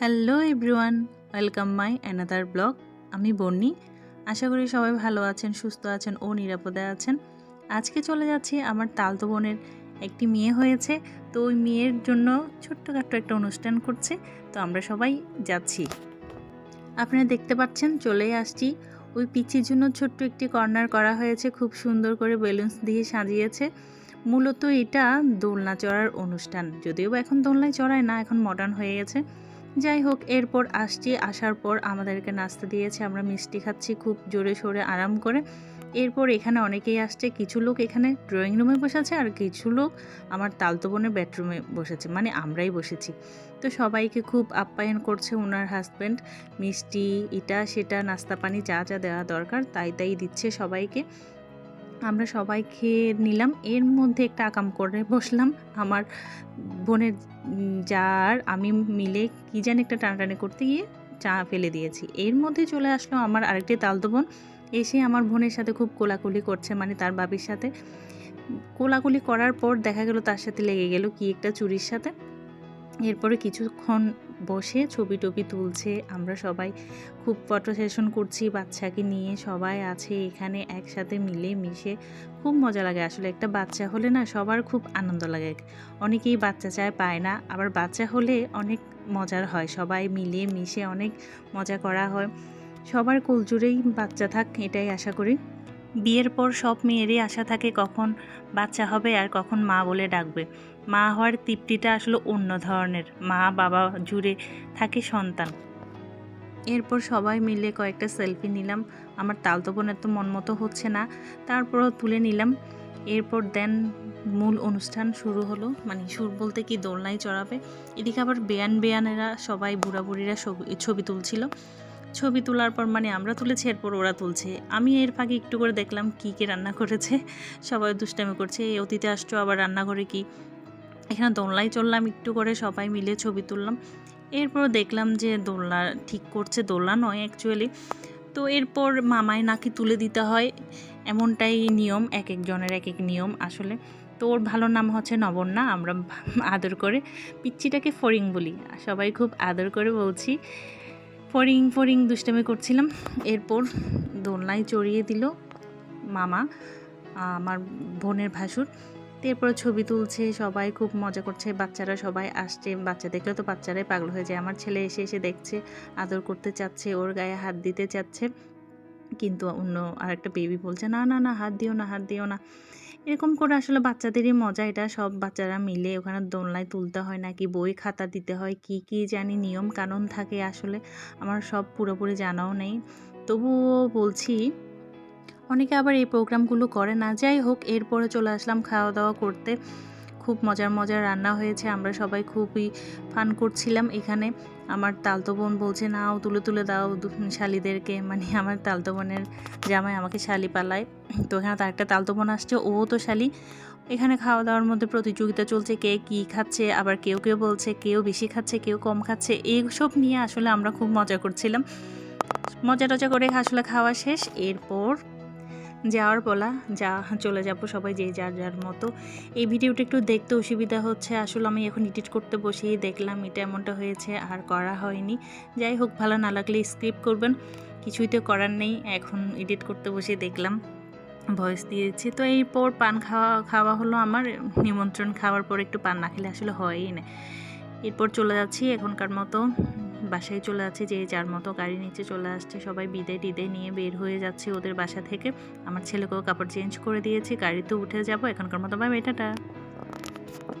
Hello everyone, welcome my another blog. আমি বন্নি। আশা করি সবাই ভালো আছেন, সুস্থ আছেন ও নিরাপদে আছেন। আজকে চলে যাচ্ছি আমার তালতো বোনের একটি মেয়ে হয়েছে। তো ওই মেয়ের জন্য ছোট্টখাট্ট একটা অনুষ্ঠান করছে। তো আমরা সবাই যাচ্ছি। আপনারা দেখতে পাচ্ছেন, চলেই আসছি। ওই পিচির জন্য ছোট্ট একটি কর্নার করা হয়েছে। খুব সুন্দর করে বেলুনস দিয়ে সাজিয়েছে। মূলত এটা দোলনা চড়ার অনুষ্ঠান। যদিও এখন দোলনায় চড়ায় না, এখন মডার্ন হয়ে গেছে। যাই হোক, এরপর আসছি। আসার পর আমাদেরকে নাস্তা দিয়েছে। আমরা মিষ্টি খাচ্ছি খুব জোরে সোরে আরাম করে। এরপর এখানে অনেকেই আসছে। কিছু লোক এখানে ড্রয়িং রুমে বসেছে আর কিছু লোক আমার তালতো বোনের বেডরুমে বসেছে। মানে আমরাই বসেছি। তো সবাইকে খুব আপ্যায়ন করছে ওনার হাজব্যান্ড মিষ্টি এটা সেটা, নাস্তা পানি যা যা দেওয়া দরকার, তাই তাই দিচ্ছে সবাইকে। আমরা সবাই খেয়ে নিলাম। এর মধ্যে একটা আকাম করে বসলাম। আমার বোনের যার, আমি মিলে কি জানি একটা টানাটানি করতে গিয়ে চা ফেলে দিয়েছি। এর মধ্যে চলে আসলো আমার আরেকটি তালতো বোন। এসে আমার বোনের সাথে খুব কোলাকুলি করছে মানে তার বাবির সাথে। কোলাকুলি করার পর দেখা গেল তার সাথে লেগে গেল কি একটা চুরির সাথে। এরপরে কিছুক্ষণ বসে ছবি টবি তুলছে। আমরা সবাই খুব ফটো সেশন করছি, বাচ্চাকে নিয়ে সবাই আছে এখানে একসাথে মিলে মিশে। খুব মজা লাগে আসলে। একটা বাচ্চা হলে না সবার খুব আনন্দ লাগে। অনেকেই বাচ্চা চায় পায় না, আবার বাচ্চা হলে অনেক মজার হয়। সবাই মিলে মিশে অনেক মজা করা হয়। সবার কুলজুড়েই বাচ্চা থাক, এটাই আশা করি। বিয়ের পর সব মেয়েরই আশা থাকে কখন বাচ্চা হবে আর কখন মা বলে ডাকবে। মা হওয়ার তৃপ্তিটা আসলে অন্য ধরনের। মা, বাবা জুড়ে থাকে সন্তান। এরপর সবাই মিলে কয়েকটা সেলফি নিলাম। আমার তালতো বোনের তো মন মতো হচ্ছে না। তারপরও তুলে নিলাম। এরপর দেন মূল অনুষ্ঠান শুরু হলো। মানে সুর বলতে কি, দোলনায় চড়াবে। এদিকে আবার বেয়ান বেয়ানেরা, সবাই বুড়া বুড়িরা ছবি ছবি তুলছিল। ছবি তোলার পর মানে আমরা তুলেছি, এরপর ওরা তুলছে। আমি এর ফাঁকে একটু করে দেখলাম কী কী রান্না করেছে। সবাই দুষ্টামি করছে। এই অতীতে আসছো আবার রান্নাঘরে কি? এখানে দোলনায় চললাম, একটু করে সবাই মিলে ছবি তুললাম। এরপর দেখলাম যে দোলনা ঠিক করছে, দোলনা নয় অ্যাকচুয়ালি তো এরপর মামায় নাকি তুলে দিতে হয়, এমনটাই নিয়ম, এক একজনের এক এক নিয়ম আসলে। তো ওর ভালো নাম হচ্ছে নবন্যা আমরা আদর করে। পিচ্ছিটাকে ফরিং বলি, সবাই খুব আদর করে বলছি। ফরিং ফরিং দুষ্টামি করছিলাম। এরপর দোলনায় চড়িয়ে দিল মামা আমার বোনের ভাসুর। এরপর ছবি তুলছে, সবাই খুব মজা করছে, বাচ্চারা সবাই আসছে, বাচ্চা দেখলে তো বাচ্চারাই পাগল হয়ে যায়। আমার ছেলে এসে এসে দেখছে, আদর করতে চাচ্ছে, ওর গায়ে হাত দিতে চাচ্ছে, কিন্তু অন্য আরেকটা বেবি বলছে, না না না, হাত দিও না, হাত দিও না। এরকম করে আসলে বাচ্চাদেরই মজা, এটা সব বাচ্চারা মিলে ওখানে দোলনায় তুলতে হয় নাকি, বই খাতা দিতে হয়, কি কি জানি নিয়ম কানুন থাকে আসলে, আমার সব পুরোপুরি জানাও নেই। তবুও বলছি অনেকে আবার এই প্রোগ্রামগুলো করে না। যাই হোক, এরপরে চলে আসলাম খাওয়া দাওয়া করতে। খুব মজার মজার রান্না হয়েছে, আমরা সবাই খুবই ফান করছিলাম এখানে। আমার তালতো বোন বলছে, নাও, তুলে তুলে দাও শালিদেরকে। মানে আমার তালতো বোনের জামাই আমাকে শালি পালায়। তো এখানে তার একটা তালতো বোন আসছে, ও তো শালি। এখানে খাওয়া দাওয়ার মধ্যে প্রতিযোগিতা চলছে, কে কী খাচ্ছে, আবার কেউ কেউ বলছে, কেউ বেশি খাচ্ছে, কেউ কম খাচ্ছে। এইসব নিয়ে আসলে আমরা খুব মজা করছিলাম। মজা টজা করে আসলে খাওয়া শেষ। এরপর যাওয়ার বলা, যা চলে যাব সবাই যে যার যার মতো। এই ভিডিওটা একটু দেখতে অসুবিধা হচ্ছে, আসলে আমি এখন এডিট করতে বসেই দেখলাম এটা এমনটা হয়েছে, আর করা হয়নি। যাই হোক, ভালো না লাগলে স্কিপ করবেন। কিছুই তো করার নেই, এখন এডিট করতে বসে দেখলাম। ভয়েস দিয়েছি, তো এরপর পান খাওয়া খাওয়া হলো আমার, নিমন্ত্রণ খাওয়ার পর একটু পান না খেলে আসলে হয়ই না। এরপর চলে যাচ্ছি এখনকার মতো। বাসায় চলে যাচ্ছি, যে যার মতো গাড়ি নিচে চলে আসছে, সবাই বিদায় টিদায় নিয়ে বের হয়ে যাচ্ছে ওদের বাসা থেকে। আমার ছেলেকেও কাপড় চেঞ্জ করে দিয়েছি, গাড়িতে উঠে যাব, এখনকার মতো বাই টাটা।